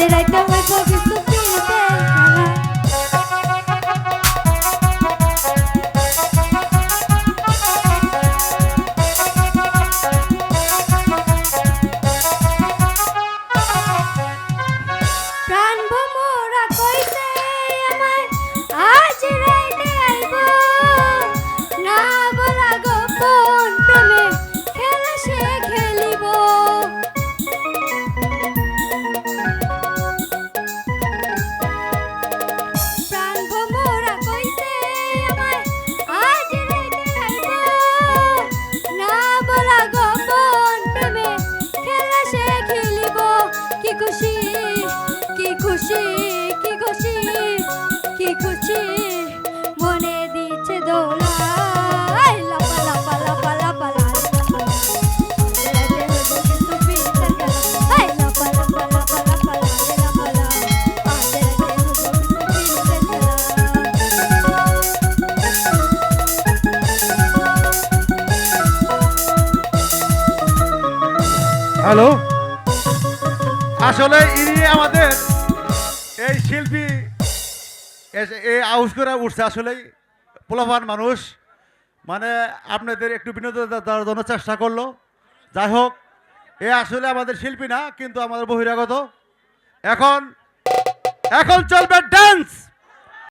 আজ রাইতে হইব কিছু পিড়িতে খেলা খুশি? কি খুশি? কি খুশি? কি খুশি? মনে দিচ্ছে দোলা। হ্যালো? আসলে ইনি আমাদের এই শিল্পী এই আউস করে উঠছে আসলেই পোলাপান মানুষ। মানে আপনাদের একটু বিনোদন দেওয়ার জন্য চেষ্টা করল। যাই হোক, এ আসলে আমাদের শিল্পী না, কিন্তু আমাদের বহিরাগত। এখন এখন চলবে ডান্স